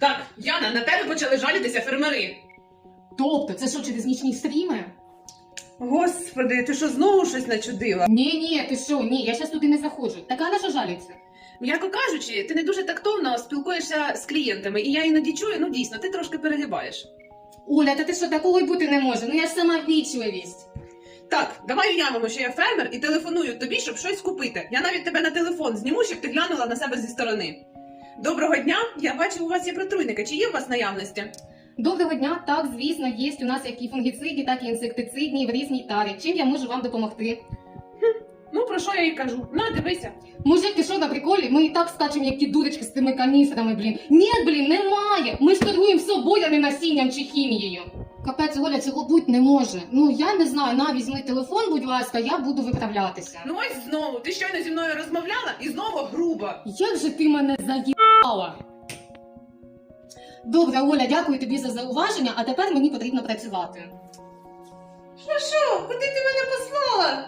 Так, Яна, на тебе почали жалітися фермери. Тобто, це що через нічні стріми? Господи, ти що знову щось начудила? Ні, ні, ти що, ні, я зараз туди не заходжу. Така на що жаліться? М'яко кажучи, ти не дуже тактовно спілкуєшся з клієнтами, і я іноді чую, ну дійсно, ти трошки перегибаєш. Оля, та ти що такого й бути не може? Ну я ж сама вічливість. Так, давай уявимо, що я фермер і телефоную тобі, щоб щось купити. Я навіть тебе на телефон зніму, щоб ти глянула на себе зі сторони. Доброго дня! Я бачу, у вас є протруйники. Чи є у вас наявності? Доброго дня, так, звісно, є у нас як і фунгіцидні, так і інсектицидні в різній тарі. Чим я можу вам допомогти? Ну про що я їй кажу? На, дивися. Мужик, ти що на приколі? Ми і так скачемо, як ті дурочки з тими каністрами, блін. Ні, блін, немає. Ми ж торгуємо собою, а не насінням чи хімією. Капець, Оля, цього бути не може. Ну я не знаю, на візьми телефон, будь ласка, я буду виправлятися. Ну ось знову. Ти щойно зі мною розмовляла і знову грубо. Як же ти мене заїбала? Добре, Оля, дякую тобі за зауваження, а тепер мені потрібно працювати. Що, що? Куди ти мене послала?